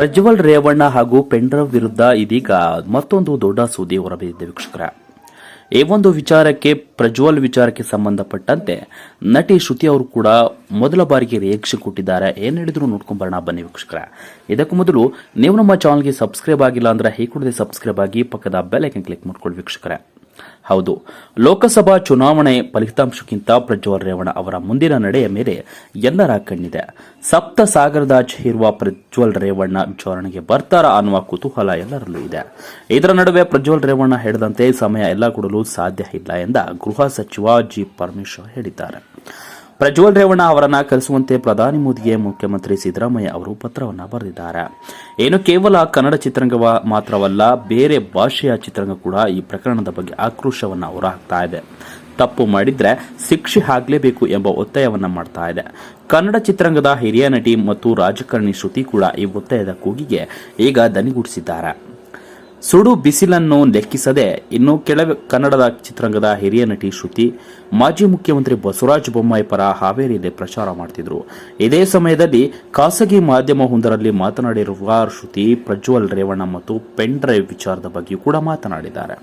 ಪ್ರಜ್ವಲ್ ರೇವಣ್ಣ ಹಾಗೂ ಪೆಂಡ್ರವ್ ವಿರುದ್ಧ ಇದೀಗ ಮತ್ತೊಂದು ದೊಡ್ಡ ಸುದ್ದಿ ಹೊರಬಿದ್ದಿದೆ ವೀಕ್ಷಕರ. ಈ ಒಂದು ವಿಚಾರಕ್ಕೆ, ಪ್ರಜ್ವಲ್ ವಿಚಾರಕ್ಕೆ ಸಂಬಂಧಪಟ್ಟಂತೆ ನಟಿ ಶ್ರುತಿ ಅವರು ಕೂಡ ಮೊದಲ ಬಾರಿಗೆ ರಿಯಾಕ್ಷನ್ ಕೊಟ್ಟಿದ್ದಾರೆ. ಏನ್ ಹೇಳಿದ್ರು ನೋಡ್ಕೊಂಡ್ ಬರೋಣ ಬನ್ನಿ ವೀಕ್ಷಕರ. ಇದಕ್ಕೂ ಮೊದಲು ನೀವು ನಮ್ಮ ಚಾನಲ್ಗೆ ಸಬ್ಸ್ಕ್ರೈಬ್ ಆಗಿಲ್ಲ ಅಂದ್ರೆ ಕೂಡಲೇ ಸಬ್ಸ್ಕ್ರೈಬ್ ಆಗಿ ಪಕ್ಕದ ಬೆಲ್ ಐಕನ್ ಕ್ಲಿಕ್ ಮಾಡ್ಕೊಳ್ಳಿ ವೀಕ್ಷಕರೇ. ಹೌದು. ಲೋಕಸಭಾ ಚುನಾವಣೆ ಫಲಿತಾಂಶಕ್ಕಿಂತ ಪ್ರಜ್ವಲ್ ರೇವಣ್ಣ ಅವರ ಮುಂದಿನ ನಡೆಯ ಮೇಲೆ ಎಲ್ಲರ ಕಣ್ಣಿದೆ. ಸಪ್ತ ಸಾಗರದಾಚೆ ಇರುವ ಪ್ರಜ್ವಲ್ ರೇವಣ್ಣ ವಿಚಾರಣೆಗೆ ಬರ್ತಾರ ಅನ್ನುವ ಕುತೂಹಲ ಎಲ್ಲರಲ್ಲೂ ಇದೆ. ಇದರ ನಡುವೆ ಪ್ರಜ್ವಲ್ ರೇವಣ್ಣ ಹೇಳಿದಂತೆ ಸಮಯ ಎಲ್ಲ ಕೊಡಲು ಸಾಧ್ಯ ಇಲ್ಲ ಎಂದ ಗೃಹ ಸಚಿವ ಜಿ ಪರಮೇಶ್ವರ್ ಹೇಳಿದ್ದಾರೆ. ಪ್ರಜ್ವಲ್ ರೇವಣ್ಣ ಅವರನ್ನ ಕರೆಸುವಂತೆ ಪ್ರಧಾನಿ ಮೋದಿಗೆ ಮುಖ್ಯಮಂತ್ರಿ ಸಿದ್ದರಾಮಯ್ಯ ಅವರು ಪತ್ರವನ್ನ ಬರೆದಿದ್ದಾರೆ. ಏನು ಕೇವಲ ಕನ್ನಡ ಚಿತ್ರರಂಗ ಮಾತ್ರವಲ್ಲ, ಬೇರೆ ಭಾಷೆಯ ಚಿತ್ರರಂಗ ಕೂಡ ಈ ಪ್ರಕರಣದ ಬಗ್ಗೆ ಆಕ್ರೋಶವನ್ನ ಹೊರಹಾಕ್ತಾ ಇದೆ. ತಪ್ಪು ಮಾಡಿದ್ರೆ ಶಿಕ್ಷೆ ಆಗಲೇಬೇಕು ಎಂಬ ಒತ್ತಾಯವನ್ನ ಮಾಡ್ತಾ ಇದೆ. ಕನ್ನಡ ಚಿತ್ರರಂಗದ ಹಿರಿಯ ನಟಿ ಮತ್ತು ರಾಜಕಾರಣಿ ಶ್ರುತಿ ಕೂಡ ಈ ಒತ್ತಾಯದ ಕೂಗಿಗೆ ಈಗ ದನಿಗೂಡಿಸಿದ್ದಾರೆ. ಸುಡು ಬಿಸಿಲನ್ನು ಲೆಕ್ಕಿಸದೆ ಇನ್ನು ಕೆಳ ಕನ್ನಡದ ಚಿತ್ರರಂಗದ ಹಿರಿಯ ನಟಿ ಶ್ರುತಿ, ಮಾಜಿ ಮುಖ್ಯಮಂತ್ರಿ ಬಸವರಾಜ ಬೊಮ್ಮಾಯಿ ಪರ ಹಾವೇರಿಯಲ್ಲಿ ಪ್ರಚಾರ ಮಾಡುತ್ತಿದ್ದರು ಇದೇ ಸಮಯದಲ್ಲಿ ಖಾಸಗಿ ಮಾಧ್ಯಮವೊಂದರಲ್ಲಿ ಮಾತನಾಡಿರುವ ಶ್ರುತಿ, ಪ್ರಜ್ವಲ್ ರೇವಣ್ಣ ಮತ್ತು ಪೆನ್ ಡ್ರೈವ್ ವಿಚಾರದ ಬಗ್ಗೆಯೂ ಕೂಡ ಮಾತನಾಡಿದ್ದಾರೆ.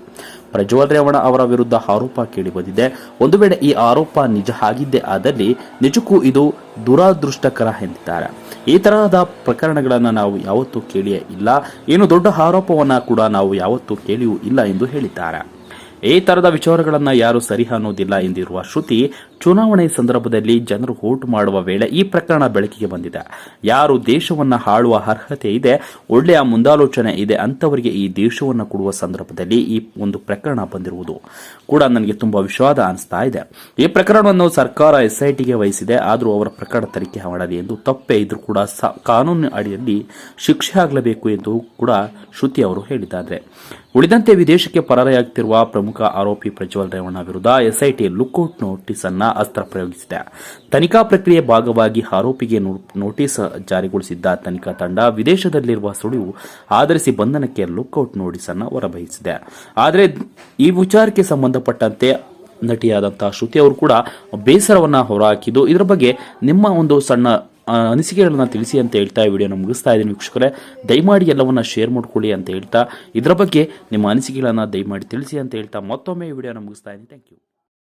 ಪ್ರಜ್ವಲ್ ರೇವಣ್ಣ ಅವರ ವಿರುದ್ಧ ಆರೋಪ ಕೇಳಿಬಂದಿದೆ ಒಂದು ವೇಳೆ ಈ ಆರೋಪ ನಿಜ ಆಗಿದ್ದೇ ಆದಲ್ಲಿ ನಿಜಕ್ಕೂ ಇದು ದುರಾದೃಷ್ಟಕರ ಎಂದಿದ್ದಾರೆ. ಈ ತರಹದ ಪ್ರಕರಣಗಳನ್ನು ನಾವು ಯಾವತ್ತೂ ಕೇಳಿಯೇ ಇಲ್ಲ. ಏನು ದೊಡ್ಡ ಆರೋಪವನ್ನು ಕೂಡ ನಾವು ಯಾವತ್ತೂ ಕೇಳಿಯೂ ಇಲ್ಲ ಎಂದು ಹೇಳಿದ್ದಾರೆ. ಈ ತರದ ವಿಚಾರಗಳನ್ನ ಯಾರು ಸರಿ ಅನ್ನೋದಿಲ್ಲ ಎಂದಿರುವ ಶ್ರುತಿ, ಚುನಾವಣೆ ಸಂದರ್ಭದಲ್ಲಿ ಜನರು ವೋಟ್ ಮಾಡುವ ವೇಳೆ ಈ ಪ್ರಕರಣ ಬೆಳಕಿಗೆ ಬಂದಿದೆ. ಯಾರು ದೇಶವನ್ನ ಹಾಳುವ ಅರ್ಹತೆ ಇದೆ, ಒಳ್ಳೆಯ ಮುಂದಾಲೋಚನೆ ಇದೆ ಅಂತವರಿಗೆ ಈ ದೇಶವನ್ನು ಕೊಡುವ ಸಂದರ್ಭದಲ್ಲಿ ಈ ಒಂದು ಪ್ರಕರಣ ಬಂದಿರುವುದು ಕೂಡ ನನಗೆ ತುಂಬಾ ವಿಷಾದ ಅನಿಸ್ತಾ ಇದೆ. ಈ ಪ್ರಕರಣವನ್ನು ಸರ್ಕಾರ ಎಸ್ಐಟಿಗೆ ವಹಿಸಿದೆ, ಆದರೂ ಅವರ ಪ್ರಕರಣ ತನಿಖೆ ಮಾಡಲಿ ಎಂದು ತಪ್ಪೇ ಇದ್ರೂ ಕೂಡ ಕಾನೂನು ಅಡಿಯಲ್ಲಿ ಶಿಕ್ಷೆ ಆಗಲೇಬೇಕು ಎಂದು ಕೂಡ ಶ್ರುತಿ ಅವರು ಹೇಳಿದ್ದಾರೆ. ಉಳಿದಂತೆ ವಿದೇಶಕ್ಕೆ ಪರಾರಿಯಾಗುತ್ತಿರುವ ಪ್ರಮುಖ ಆರೋಪಿ ಪ್ರಜ್ವಲ್ ರೇವಣ್ಣ ವಿರುದ್ಧ ಎಸ್ಐಟಿ ಲುಕ್ಔಟ್ ನೋಟಿಸ್ ಅನ್ನ ಅಸ್ತ್ರ ಪ್ರಯೋಗಿಸಿದೆ. ತನಿಖಾ ಪ್ರಕ್ರಿಯೆ ಭಾಗವಾಗಿ ಆರೋಪಿಗೆ ನೋಟಿಸ್ ಜಾರಿಗೊಳಿಸಿದ್ದ ತನಿಖಾ ತಂಡ ವಿದೇಶದಲ್ಲಿರುವ ಸುಳಿವು ಆಧರಿಸಿ ಬಂಧನಕ್ಕೆ ಲುಕ್ಔಟ್ ನೋಟಿಸ್ ಅನ್ನು ಹೊರಬಹಿಸಿದೆ. ಆದರೆ ಈ ವಿಚಾರಕ್ಕೆ ಸಂಬಂಧಪಟ್ಟಂತೆ ನಟಿಯಾದಂತಹ ಶ್ರುತಿ ಅವರು ಕೂಡ ಬೇಸರವನ್ನ ಹೊರಹಾಕಿದ್ದು, ಇದರ ಬಗ್ಗೆ ನಿಮ್ಮ ಒಂದು ಸಣ್ಣ ಅನಿಸಿಕೆಗಳನ್ನ ತಿಳಿಸಿ ಅಂತ ಹೇಳ್ತಾ ಈ ವಿಡಿಯೋನ ಮುಗಿಸ್ತಾ ಇದ್ದೀನಿ ವೀಕ್ಷಕರೇ. ದಯಮಾಡಿ ಎಲ್ಲವನ್ನ ಶೇರ್ ಮಾಡ್ಕೊಳ್ಳಿ ಅಂತ ಹೇಳ್ತಾ. ಇದರ ಬಗ್ಗೆ ನಿಮ್ಮ ಅನಿಸಿಕೆಗಳನ್ನು ದಯಮಾಡಿ ತಿಳಿಸಿ ಅಂತ ಹೇಳ್ತಾ ಮತ್ತೊಮ್ಮೆ ಈ ವಿಡಿಯೋನ ಮುಗಿಸ್ತಾ ಇದ್ದೀನಿ. Thank you